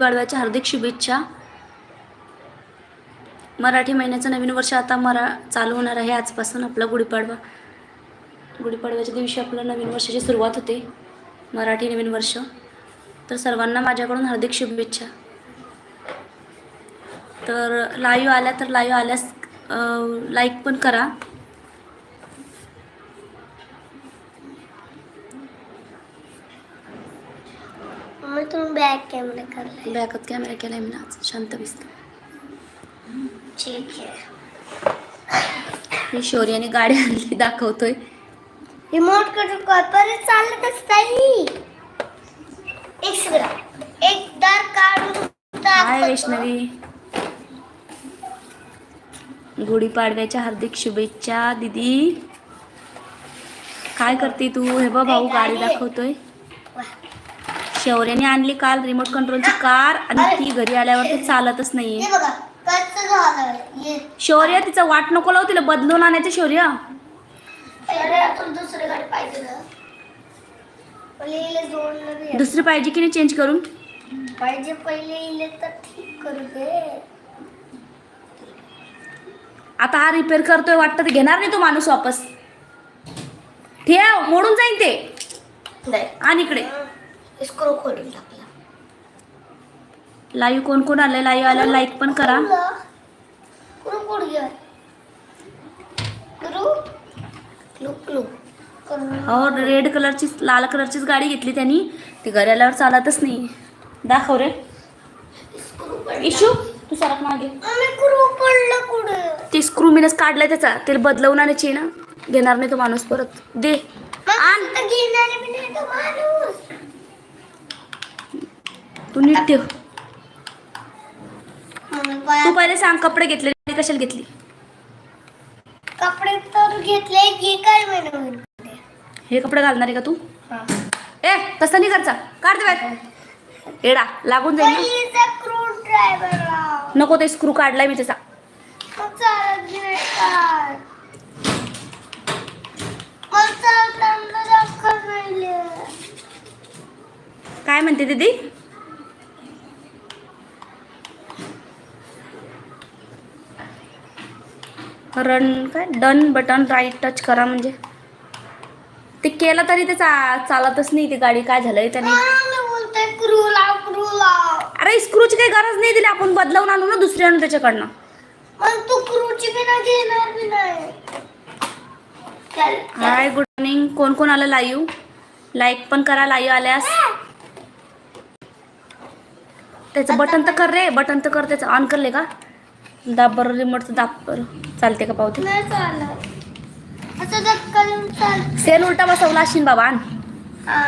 गुढीपाडव्याच्या हार्दिक शुभेच्छा. मराठी महिन्याचं नवीन वर्ष आता मरा चालू होणार आहे. आजपासून आपला गुढीपाडवा. गुढीपाडव्याच्या दिवशी आपलं नवीन वर्षाची सुरुवात होते. मराठी नवीन वर्ष. तर सर्वांना माझ्याकडून हार्दिक शुभेच्छा. तर लाईव्ह आल्या तर लाईव्ह आल्यास लाईक पण करा. मग तुम्ही बॅक कॅमेरा करलाय बॅकअप कॅमेरा केला आहे मी आज शांत दिसतं ठीक आहे मी शौर्याने गाडी आणली दाखवतोय रिमोटकडून परत चालतच नाही एक सेकंद एकदा काढून हाय. वैष्णवी गुढीपाडव्याच्या हार्दिक शुभेच्छा दीदी काय करते तू हे बघ भाऊ गाडी दाखवतोय शौर्याने आणली काल रिमोट कंट्रोलची कार आणि ती घरी आल्यावर ती चालतच नाहीये. शौर्य तिचं वाट नको लावू तिला बदलून आणायचं शौर्य. दुसरी पाहिजे की नाही चेंज करून? पाहिजे पहिले इले तर ठीक करू दे. आता हा रिपेअर करतोय वाटतं ते घेणार नाही तो माणूस वापस. ठेव मोडून जाईन ते. आणि इकडे. स्क्रू खोलून टाकला. लाईव्ह कोण कोण आलंय? लाईव्ह आला लाईक पण करा. क्लू क्लू करून हो रेड कलरची लाल कलरचीच गाडी घेतली त्यांनी. ती घरी आल्यावर चालतच नाही. दाखव रे. इशू तू सरक मागे. ते स्क्रू मिनस काढलाय त्याचा. ते बदलवून आणायची ना. घेणार नाही तो माणूस परत. दे. आण. तो नीट ठेव. तू पहिले सांग कपडे घेतले कशाला घेतली? कपडे तर घेतले की काय महिना हे कपडे घालणार आहे का तू? ए तसं नाही करचा काढ दे बॅग एडा लागून जाईल ना. नको ते स्क्रू काढलाय मी त्याचा काय म्हणते दीदी? रन काय? डन बटन राईट टच करा म्हणजे. ते केलं तरी ते चा चालतच नाही ती गाडी. काय झालंय त्याने? अरे स्क्रूची काही गरज नाही दिली. आपण बदलावून आणू ना दुसरी आणू त्याच्याकडनं हाय गुड मॉर्निंग कोण कोण आलं लाईव्ह लाईक पण करा लाईव्ह आल्यास. त्याचं बटन तर कर रे. बटन तर कर त्याचं. ऑन करले का? दाब बरं रिमोटचं दाब बरं. चालते का पावते? नाही चालत. असं चाल सेल उलटा बसवला असेल बाबा आण. हा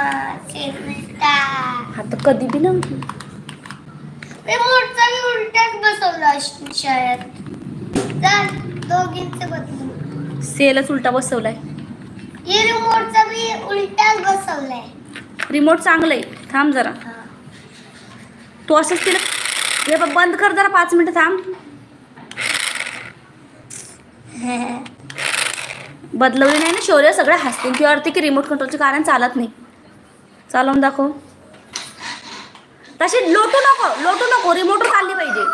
हा तर कधी बी ना मी मोठचा मी बसवला असेल शाळेत. चल दोघींचे बदलून सेलच उलटा बसवलाय. हे रिमोटचा मी बसवलाय. रिमोट चांगलं आहे थांब जरा. तू असंच तिला बघ बंद कर जरा पाच मिनिटं थांब. बदलवली नाही ना शौर्य सगळं हसतील. किंवा अर्थ की रिमोट कंट्रोलचे कारण चालत नाही. चालवून दाखव. तशी लोटू नको लोटू नको. रिमोट चालली पाहिजे.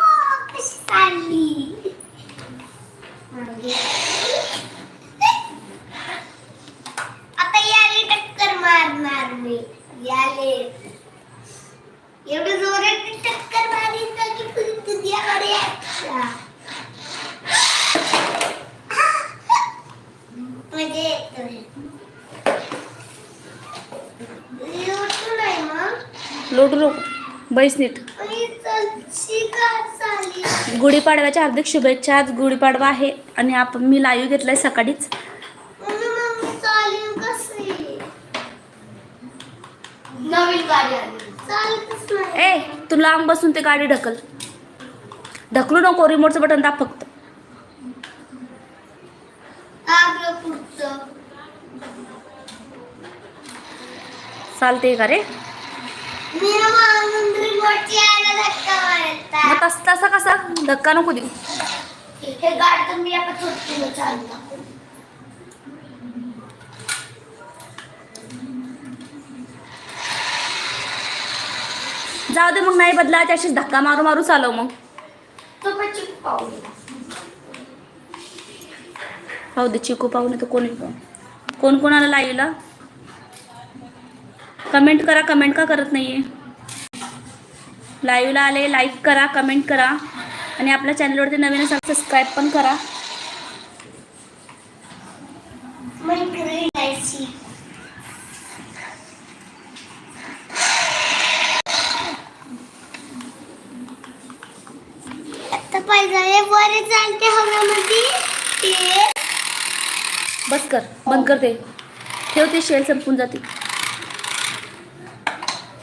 आता याले टक्कर मारणार मी. याले. एवढं जोरात टक्कर मारित की तुझी तुझ्याकडे म्हणजे येतोय. लोटू बैस नीट. गुढीपाडव्याच्या हार्दिक शुभेच्छा. आज गुढीपाडवा आहे आणि आपण मी लाईव्ह घेतलाय सकाळीच. ए तू लांब बसून ते गाडी ढकल. ढकलू नको रिमोटचं बटन दाब फक्त. चालते का रे? मग तस तसा कसा? धक्का नको देऊ. हे. जाऊ दे मग नाही बदला त्याशीच धक्का मारू मारू चालव मग. पाहू दे चिकू पाहू नाही तर कोणी पाहू कोण कोणाला लाईव्हला कमेंट करा कमेंट का करत नाही आहे लाईव्हला आले लाईक करा कमेंट करा. आणि आपल्या चॅनलवरती नवीन असाल सबस्क्राईब पण करा मैत्री जायची आता पाहिजे बरे चालते हव्यामध्ये ते बस करते. ठेवते शेल संपून जाते.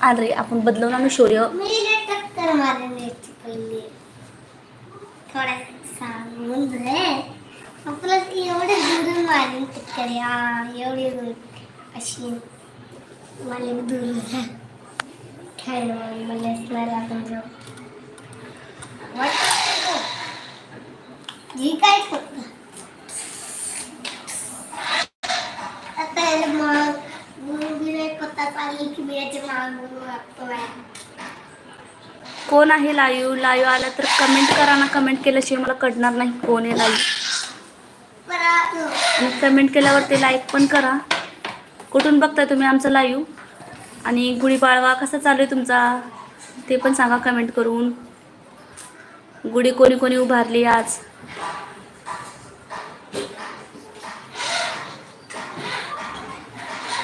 अरे आपण बदलवून आणू शौर्य. मी टक्कर एवढे टक्कर या एवढी अशी मला दुरून खेळलं. मला आपण जाऊ. जी काय फक्त आता याला मग गुरु बिरे पत्ता चालली की बियाचे माग गुरु लागतोय कोण आहे लाईव्ह लाईव्ह आला तर कमेंट करा ना. कमेंट केल्याशिवाय मला कळणार नाही कोण आहे लाईव्ह आणि कमेंट केल्यावर ते लाईक पण करा. कुठून बघताय तुम्ही आमचं लाईव्ह आणि गुढीपाडवा कसा चालू आहे तुमचा? ते पण सांगा कमेंट करून. गुढी कोणी कोणी उभारली आज?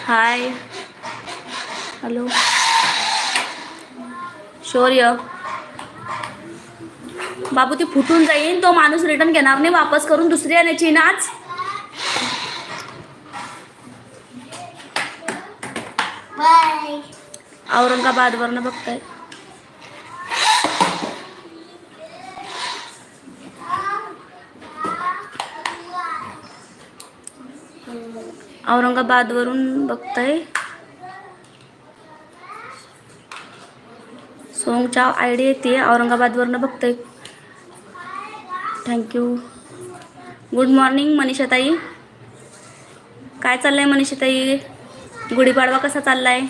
Hi hello. शौर्य. बाबू ती फुटून जाईल तो माणूस रिटर्न घेणार नाही. वापस करून दुसरी आणायची ना आज. बाय. औरंगाबादवरनं बघताय. औरंगाबादवरून बघताय. सोंगच्या आय डी येते औरंगाबादवरनं बघते थँक्यू गुड मॉर्निंग मनीषाताई. काय चाललंय मनीषाताई? गुढीपाडवा कसा चाललाय?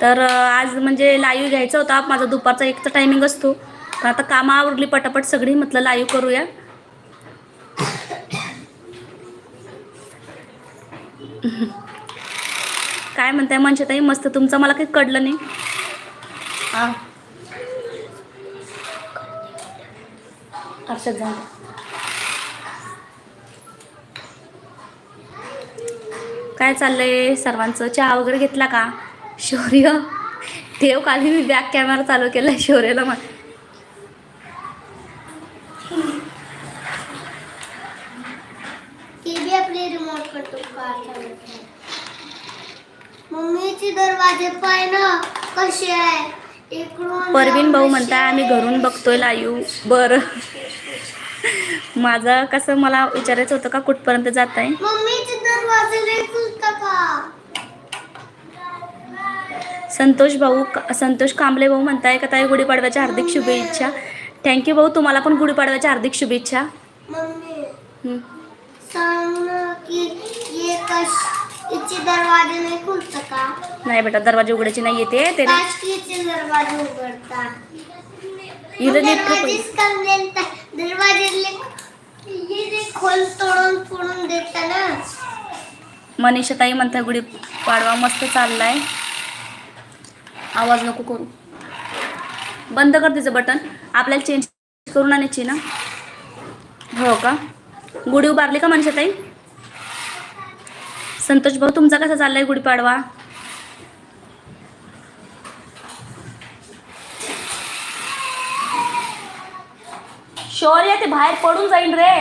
तर आज म्हणजे लाईव्ह घ्यायचा होता. माझा दुपारचा एकचा टायमिंग असतो. पण आता कामं पटापट सगळी. म्हटलं लाईव्ह करूया. काय म्हणताय मनशाताई मस्त. तुमचं मला काही कळलं नाही. हां. अर्षद दे. काय चाललंय? सर्वांचं चहा वगैरे घेतला का? शौर्य. ठेव काली मी बॅक कॅमेरा चालू केला शौर्यला मग ते बी आपले रिमोट कंट्रोल मम्मीचे दरवाजे पाय ना आहे परवीन भाऊ कसे आम्ही. घरून बघतोय लाईव्ह बरं. माझं कसं मला विचारायचं होतं का कुठपर्यंत जात आहे संतोष भाऊ संतोष कांबळे भाऊ म्हणताय का ताई गुढीपाडव्याच्या हार्दिक शुभेच्छा. थँक्यू भाऊ तुम्हाला पण गुढीपाडव्याच्या हार्दिक शुभेच्छा. दरवाजे नाही खुलता का? नाही बेटा दरवाजे उघडायचे नाही येते ते काचकीचे दरवाजे खोल तोडून फोडून देता ना. मनीषाताई म्हणताय गुढीपाडवा मस्त चाललाय. आवाज नको करू. बंद कर तिचं बटन. आपल्याला चेंज करून आणायची ना. हो का? गुढी उभारली का मनीषाताई? संतोष भाऊ तुमचा कसा चाललाय गुढीपाडवा? शौर्य ते बाहेर पडून जाईल रे.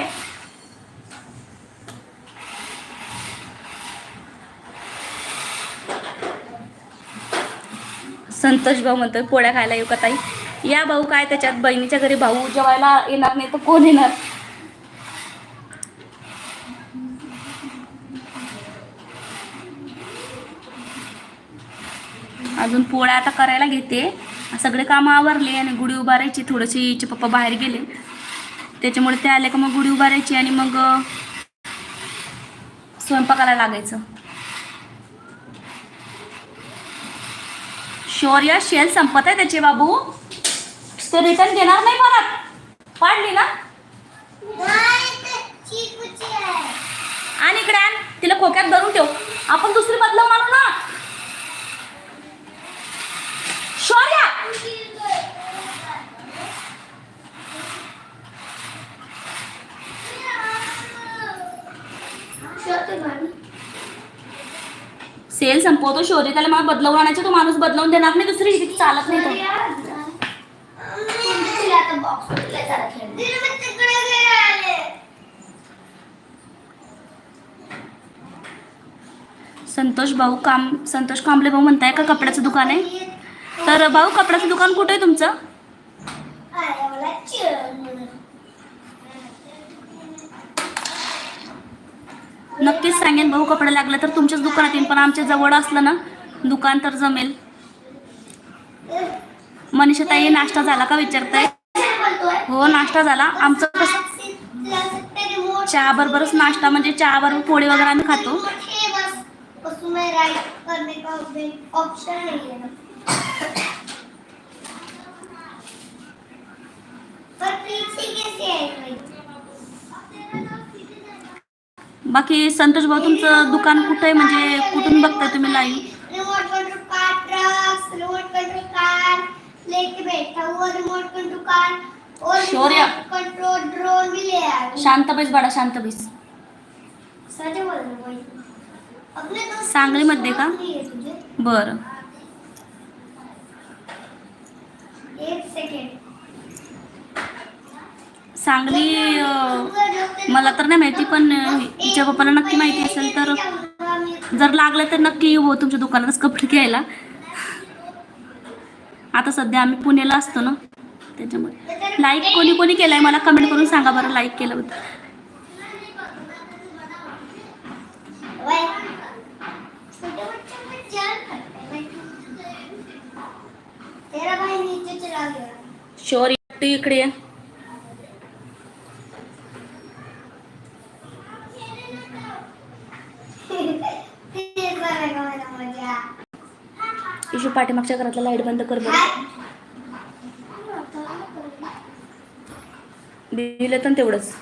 संतोष भाऊ म्हणतोय पोळ्या खायला येऊ का ताई? या भाऊ काय त्याच्यात बहिणीच्या घरी भाऊ जेवायला येणार नाही तर कोण येणार? अजून पोळ्या आता करायला घेते. सगळे कामं आवरले आणि गुढी उभारायची. थोडीशी हिचे पप्पा बाहेर गेले. त्याच्यामुळे ते आले का मग गुढी उभारायची आणि मग स्वयंपाकाला लागायचं. शौर्य शेल संपत आहे त्याचे बाबू. ते रिटर्न देणार नाही परत. पाडली ना? आणि इकडे तिला खोक्यात धरून ठेव. आपण दुसरी बदलव मारू ना. शौर्य शोधते सेल संपवतो शौर्य त्याला मला बदलवून आणायचं तो माणूस बदलवून देणार नाही. दुसरी चालत नाही तो. संतोष भाऊ काम संतोष कांबळे भाऊ म्हणताय का कपड्याचं दुकान आहे? तर भाऊ कपड्याचं दुकान कुठे आहे तुमचं? नक्कीच सांगेन भाऊ कपडे लागले तर तुमच्याच दुकानात येईन पण आमच्या जवळ असलं ना दुकान तर जमेल. मनीषा ताई नाश्ता झाला का विचारताय? हो नाश्ता झाला. आमचं कसं चहा बरोबरच नाश्ता म्हणजे चहा बरोबर पोळी वगैरे आम्ही खातो. बाकी संतोष भाऊ तुमचं दुकान कुठं आहे? म्हणजे कुठून बघताय तुम्ही live remote control car truck remote control car लेके बैठा हुआ रिमोट कंट्रोल कार और शौर्य। कंट्रोल ड्रोन भी ले आया शांत बैस बाळा शांत बैस बोल. अपने दोस्त सांगलीमध्ये का? तुझे. बरं एक सेकंड सांगली मला तर नाही माहिती पण अं, हिच्या पप्पाला नक्की माहिती असेल तर जर लागलं तर नक्की येऊ हो तुमच्या दुकानातच कपडे घ्यायला. आता सध्या आम्ही पुण्याला असतो ना त्याच्यामुळे. लाईक कोणी कोणी केलंय मला कमेंट करून सांगा बरं लाईक केलं होतं छोटे बच्चों में जान करते हैं तेरा भाई नीचे चला गया शोर तू इकडे. ये. इशू पाठीमागच्या घरातला लाइट बंद कर बरं. दिलं तर तेवढंच.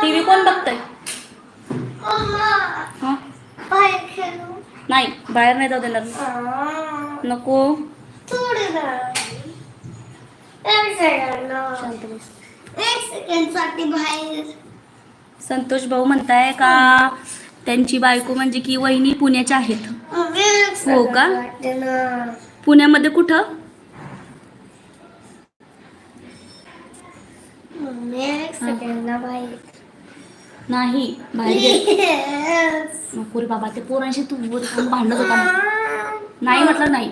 टी व्ही कोण बघतंय? नाही बाहेर नाही जाऊ देणार. नको थोडं ना एक सेकंड शांत बस एक सेकंडसाठी बाहेर संतोष भाऊ म्हणताय का त्यांची बायको म्हणजे की वहिनी पुण्याच्या आहेत. हो का? पुण्यामध्ये कुठं? नाही बाहेर बाबा ते पोरांशी तू भांडत होता. नाही म्हटलं नाही.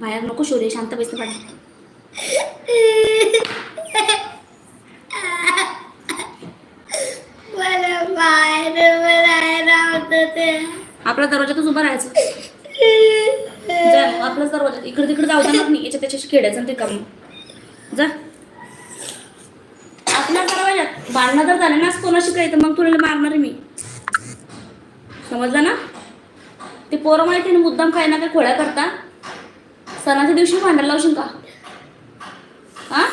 बाहेर नको शोरे शांत आवडत ते. आपल्या दरवाजातच उभं राहायचं. आपलाच दरवाजा. इकडे तिकडे जाऊ देणार नाही. याच्या त्याच्याशी खेळायचं ते काम जा. आपल्या दरवाजात भांडणं जर झाले ना कोणाशी काय तर मग तुला मारणार आहे मी. समजलं ना? ते पोरं माहिती ना मुद्दाम काही ना काही खोड्या करता. सणाच्या दिवशी भांडायला लावशील का? हा?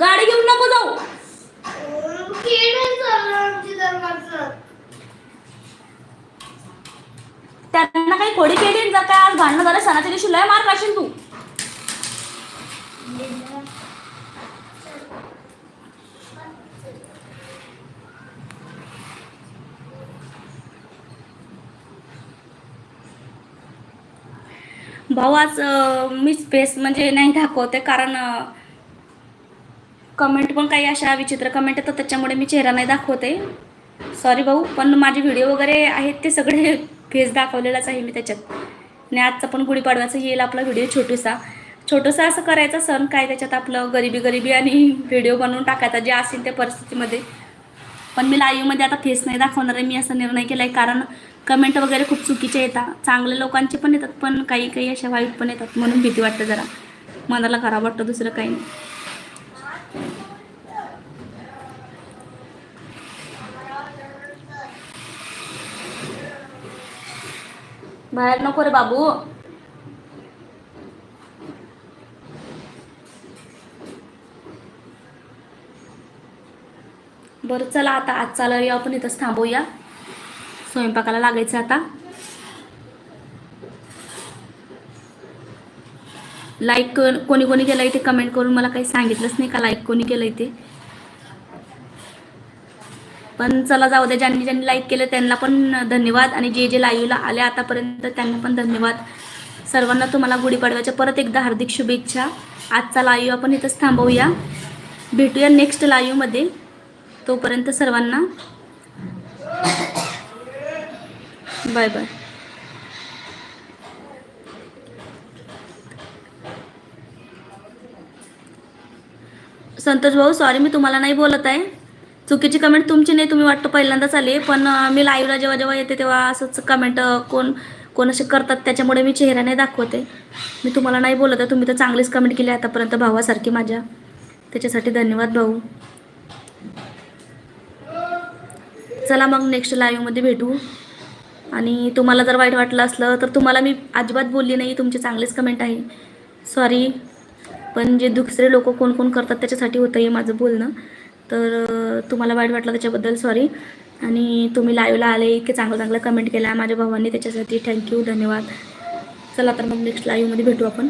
गाडी घेऊन नको जाऊ. त्यांना काही खोडी केली जा काय आज भांडणं झालं सणाच्या दिवशी लय मार खाशील तू. भाऊ आज मी स्पेस म्हणजे नाही दाखवते कारण कमेंट पण काही अशा विचित्र कमेंट येतात त्याच्यामुळे मी चेहरा नाही दाखवते. सॉरी भाऊ पण माझे व्हिडिओ वगैरे आहेत ते सगळे फेस दाखवलेलाच आहे मी त्याच्यात. आणि आजचा पण गुढीपाडव्याचा येईल आपला व्हिडिओ छोटूसा. छोटंसं असं करायचा सण काय त्याच्यात आपलं गरिबी गरिबी आणि व्हिडिओ बनवून टाकायचा जे असेल त्या परिस्थितीमध्ये. पण मी लाईव्हमध्ये आता फेस नाही दाखवणार आहे मी असा निर्णय केला आहे कारण कमेंट वगैरे खूप चुकीचे येतात. चांगल्या लोकांचे पण येतात पण काही काही अशा वाईट पण येतात म्हणून भीती वाटते जरा. मनाला खराब वाटतं दुसरं काही नाही. बाहेर नको रे बाबू. बरं चला आता आज चालू आपण इथंच थांबूया. स्वयंपाकाला लागायचं आता. लाईक कोणी कोणी केलं ते कमेंट करून मला काही सांगितलंच नाही का? लाईक कोणी केलं ते? पण चला जाऊ द्या ज्यांनी ज्यांनी लाईक केलं त्यांना पण धन्यवाद. आणि जे जे लाईव्हला आले आतापर्यंत त्यांना पण धन्यवाद. सर्वांना तुम्हाला गुढीपाडव्याच्या परत एकदा हार्दिक शुभेच्छा. आजचा लाईव्ह आपण इथंच थांबवूया. भेटूया नेक्स्ट लाईव्हमध्ये तोपर्यंत सर्वांना बाय बाय. संतोष भाऊ सॉरी मी तुम्हाला नाही बोलत आहे. चुकीची कमेंट तुमची नाही तुम्ही वाटतं पहिल्यांदाच आली पण मी लाईव्हला जेव्हा जेव्हा येते तेव्हा असंच कमेंट कोण कोण असे करतात त्याच्यामुळे मी चेहरा नाही दाखवते. मी तुम्हाला नाही बोलत आहे. तुम्ही तर चांगलीच कमेंट केली आतापर्यंत भावासारखी माझ्या. त्याच्यासाठी धन्यवाद भाऊ. चला मग नेक्स्ट लाईव्हमध्ये भेटू. आणि तुम्हाला जर वाईट वाटलं असलं तर तुम्हाला मी अजिबात बोलली नाही. तुमचे चांगलेच कमेंट आहे. सॉरी पण जे दुसरे लोक कोण कोण करतात त्याच्यासाठी होतं हे माझं बोलणं. तर तुम्हाला वाईट वाटलं त्याच्याबद्दल सॉरी आणि तुम्ही लाईव्हला आले की चांगलं चांगलं कमेंट केला माझ्या भावांनी त्याच्यासाठी. थँक्यू धन्यवाद. चला तर मग नेक्स्ट लाईव्हमध्ये भेटू आपण.